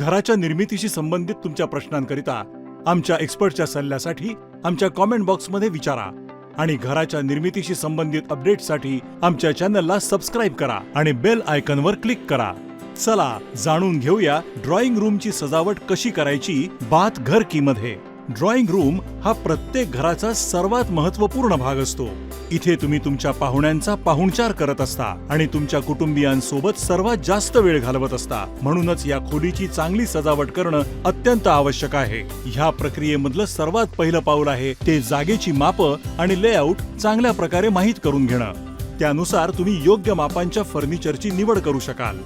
घराच्या निर्मितीशी संबंधित तुमच्या प्रश्नांकरिता आमच्या एक्सपर्टच्या सल्ल्यासाठी आमच्या कॉमेंट बॉक्समध्ये विचारा आणि घराच्या निर्मितीशी संबंधित अपडेटसाठी आमच्या चॅनलला सबस्क्राईब करा आणि बेल आयकनवर क्लिक करा. चला जाणून घेऊया ड्रॉइंग रूमची सजावट कशी करायची? बात घर की मध्ये ड्रॉइंग रूम हा प्रत्येक घराचा सर्वात महत्त्वपूर्ण भाग असतो. इथे तुम्ही तुमच्या पाहुण्यांचा पाहुणचार करत असता आणि तुमच्या कुटुंबियांसोबत सर्वात जास्त वेळ घालवत असता. म्हणूनच या खोलीची चांगली सजावट करणं अत्यंत आवश्यक आहे. ह्या प्रक्रियेमधलं सर्वात पहिलं पाऊल आहे ते जागेची मापं आणि लेआउट चांगल्या प्रकारे माहीत करून घेणं. त्यानुसार तुम्ही योग्य मापांच्या फर्निचरची निवड करू शकाल.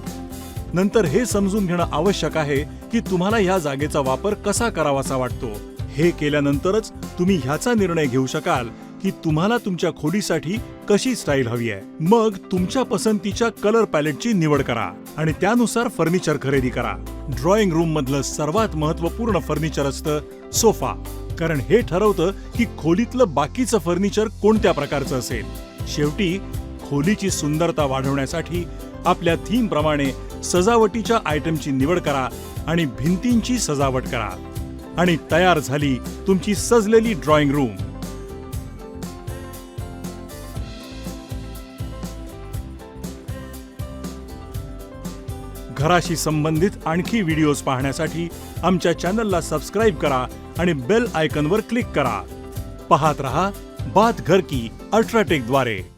नंतर हे समजून घेणं आवश्यक आहे की तुम्हाला ह्या जागेचा वापर कसा करावासा वाटतो. हे केल्यानंतरच तुम्ही ह्याचा निर्णय घेऊ शकाल की तुम्हाला तुमच्या खोलीसाठी कशी स्टाईल हवी आहे. मग तुमच्या पसंतीच्या कलर पॅलेटची निवड करा आणि त्यानुसार फर्निचर खरेदी करा. ड्रॉइंग रूम मधलं सर्वात महत्त्वपूर्ण फर्निचर असतं सोफा. कारण हे ठरवतं की खोलीतलं बाकीचं फर्निचर कोणत्या प्रकारचं असेल. शेवटी खोलीची सुंदरता वाढवण्यासाठी आपल्या थीम प्रमाणे सजावटीच्या आयटमची निवड करा आणि भिंतींची सजावट करा. आणि तयार झाली तुमची सजलेली ड्रॉइंग रूम. घराशी संबंधित आणखी व्हिडिओज पाहण्यासाठी आमच्या चॅनलला सबस्क्राईब करा आणि बेल आयकनवर क्लिक करा. पाहत रहा बात घर की अल्ट्राटेकद्वारे द्वारे.